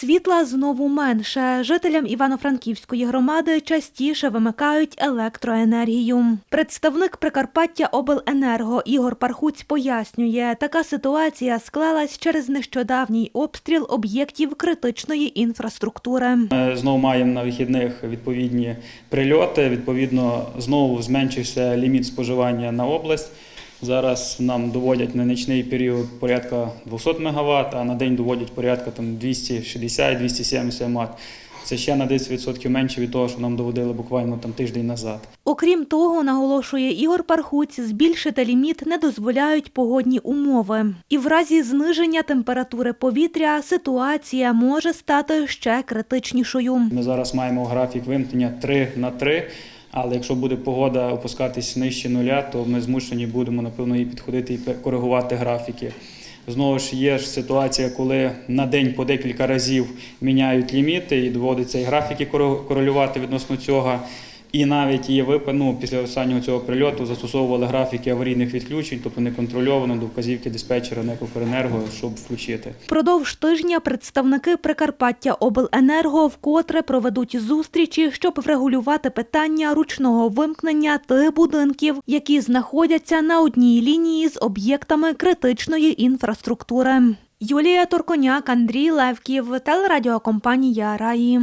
Світла знову менше. Жителям Івано-Франківської громади частіше вимикають електроенергію. Представник Прикарпаття Обленерго Ігор Пархуць пояснює, така ситуація склалась через нещодавній обстріл об'єктів критичної інфраструктури. Ми знову маємо на вихідних відповідні прильоти. Відповідно, знову зменшився ліміт споживання на область. Зараз нам доводять на нічний період порядка 200 МВт, а на день доводять порядка там 260-270 Мт. Це ще на 10% менше від того, що нам доводили буквально там тиждень назад. Окрім того, наголошує Ігор Пархуць, збільшити ліміт не дозволяють погодні умови. І в разі зниження температури повітря ситуація може стати ще критичнішою. Ми зараз маємо графік вимкнення 3 на 3, але якщо буде погода опускатись нижче нуля, то ми змушені будемо напевно і підходити і коригувати графіки. Знову ж є ж ситуація, коли на день по декілька разів міняють ліміти і доводиться і графіки корелювати відносно цього. І навіть є випа- ну, після останнього цього прильоту застосовували графіки аварійних відключень, тобто неконтрольовано до вказівки диспетчера НЕК «Укренерго», щоб включити. Впродовж тижня представники Прикарпаття Обленерго вкотре проведуть зустрічі, щоб врегулювати питання ручного вимкнення тих будинків, які знаходяться на одній лінії з об'єктами критичної інфраструктури. Юлія Торконяк, Андрій Левків, телерадіокомпанія Раї.